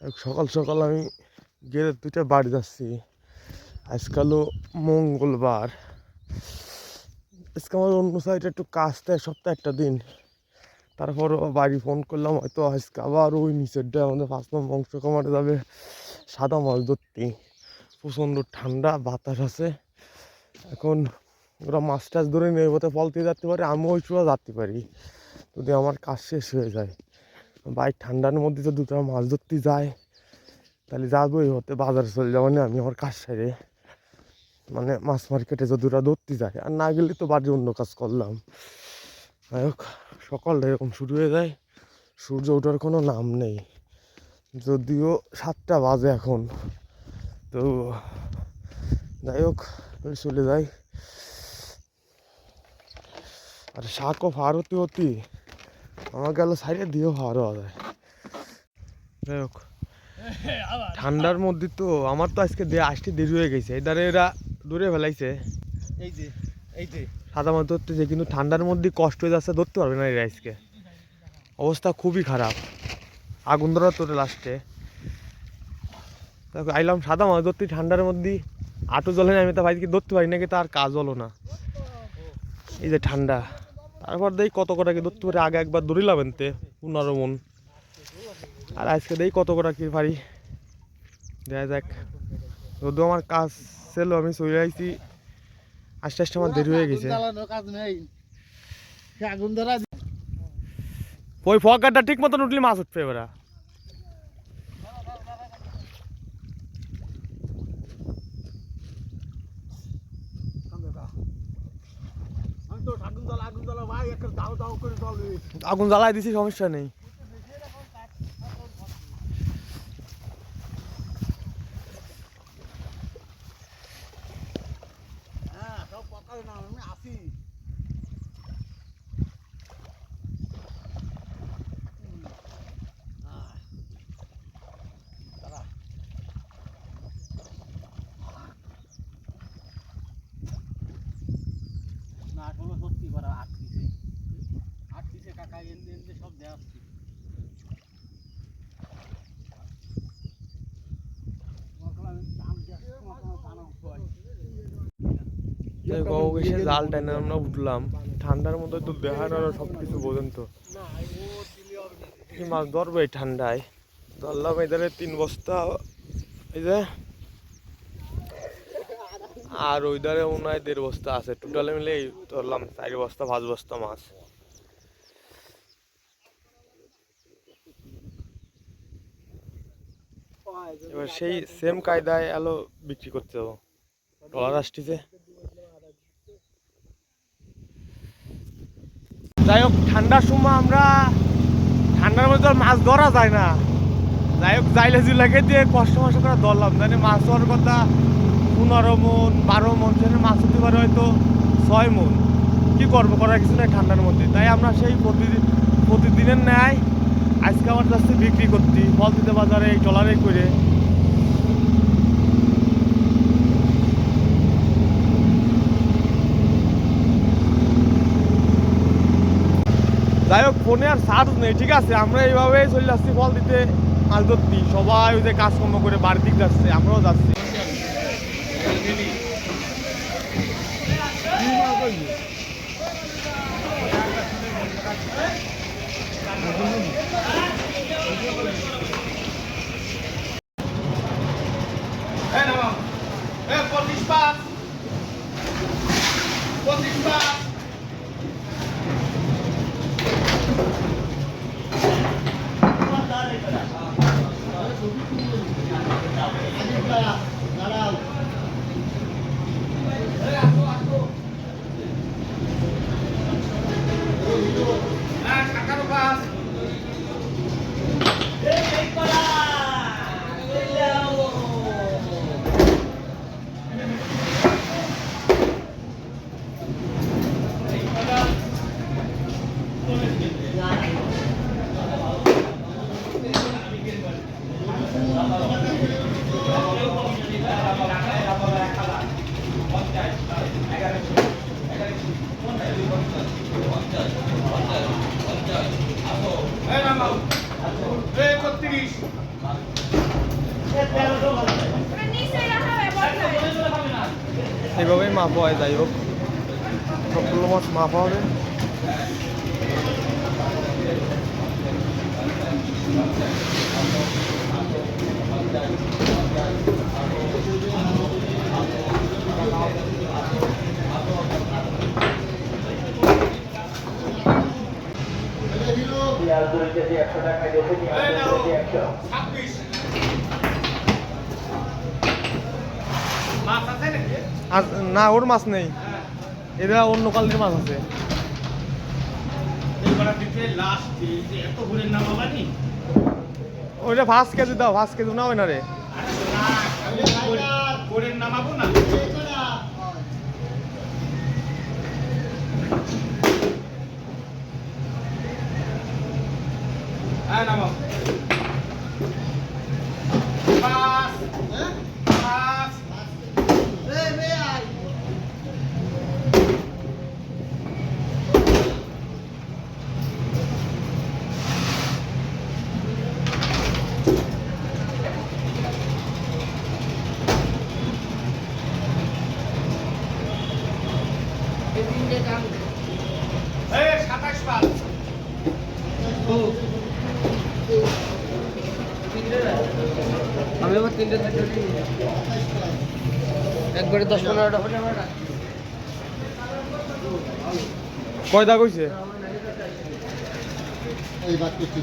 সকাল সকাল আমি গেলে দুইটা বাড়ি যাচ্ছি। আজকালও মঙ্গলবার। আজকে আমার অন্য সাইডে একটু কাজ দেয় সপ্তাহে একটা দিন। তারপরও বাড়ি ফোন করলাম, হয়তো আজকে আবার ওই নিচের ডে আমাদের পাঁচ নম্বর অংশ কমাতে যাবে। সাদা মাছ ধরতে প্রচণ্ড ঠান্ডা, বাতাস আছে। এখন ওরা মাছ টাছ ধরে নেই ওতে ফলতে যেতে পারে, আমিও ওই চূড়া যাতে পারি। যদি আমার কাজ শেষ হয়ে যায়। বাইক ঠান্ডার মধ্যে তো দুটো মাছ ধরতে যায়। তাহলে যাবোই হতে, বাজারে চলে যাব না আমি আমার কাজ সেরে। মানে মাছ মার্কেটে যদি ধরতে যায়, আর না গেলে তো বাড়ির অন্য কাজ করলাম। যাই হোক সকালটা এরকম শুরু হয়ে যায়, সূর্য ওঠার কোনো নাম নেই। যদিও সাতটা বাজে এখন। তো যাই হোক চলে যাই। আর শাকও ফার হতে হতে। আমার গেল সাইডে দিয়েও হওয়া যায়। যাই হোক ঠান্ডার মধ্যে তো আমার তো আজকে দিয়ে আসতে দেরি হয়ে গেছে। এই দ্বারে এরা দূরে ফেলাইছে। এই যে এই যে। সাদা মাছ ধরতেছে কিন্তু ঠান্ডার মধ্যে কষ্ট হয়ে যাচ্ছে ধরতে পারবে না এরা আজকে। অবস্থা খুবই খারাপ। আগুন ধরা তোরে লাস্টে। তারপর আইলাম সাদা মাছ ধরতে ঠান্ডার মধ্যে। আটো জলে আমি তো ভাইকে ধরতে পারি নাকি তার কাজ হলো না। এই যে ঠান্ডা। তারপর দেখি কত কটা কি ধরতে পারি? আগে একবার ধরিলাম এনতে পনেরো মন। আর আজকে দেখি কত কটা কি পারি? দেখা যাক। যদিও আমার কাজ ছিল আমি চলে আইছি। আস্তে আস্তে আমার দেরি হয়ে গেছে। ওই ফকারটা ঠিক মতন উঠলি মাছ উঠবে এবার আমি তো আগুন জ্বালা আগুন জ্বালা ভাই একটা দাও দাও করে চলবে আগুন জ্বালাই দিছি সমস্যা নেই হ্যাঁ সব পকাবে না আমি আসি না আসলে সত্যি করে আটকিছে আটকিছে কাকা এনদে এনদে সব দেওয়া আসছে টাইনে আমরা উঠলাম। ঠান্ডার তো বোঝেন তো। মাছ ধরবে ঠান্ডায়? ধরলাম এধারে তিন বস্তা, এই যে। আর ওই হয় দেড় বস্তা আছে। টোটালে মিলে ধরলাম চার বস্তা, পাঁচ বস্তা মাছ। এবার সেই সেম কায়দায় আলো বিক্রি করতে যাব। ডলার আসতেছে। যাই হোক, ঠান্ডার সময় আমরা ঠান্ডার মধ্যে মাছ ধরা যায় না। যাই হোক, যাইলে লাগে দিয়ে কষ্ট মষ্ট করে ধরলাম। জানি মাছ হওয়ার কথা পনেরো মন, বারো মন সেখানে মাছ হতে পারে হয়তো ছয় মন। কি করব, করার কিছু নাই ঠান্ডার মধ্যে। তাই আমরা সেই প্রতিদিন প্রতিদিনের ন্যায় আজকে আমার কাছে বিক্রি করছি ফল দিতে বাজারে, এই ট্রলারে করে। যাই হোক ফোনে আর চার্জ নেই ঠিক আছে আমরা এইভাবেই চলে আসছি ফল দিতে মাছ ধরতি সবাই ওই যে কাজকর্ম করে বাড়ির দিক যাচ্ছে আমরাও যাচ্ছি Hey, no, no. Hey, 45! 45! তিরিশ। এইভাবেই হয় যাই হোক। সবগুলো মাছ মাপা হবে। না ওর মাছ নেই। এরা অন্য কালের মাছ আছে। ওইটা পাঁচ কেজি দাও পাঁচ কেজি না ওই না রে নামাবো না হ্যাঁ নামাও পাঁচ পাঁচ এই সাতাশ পাঁচ আমি আবার তিনটে একবারে দশ পনেরোটা হলে আমার কয়টা কইছে এই বাদ করছি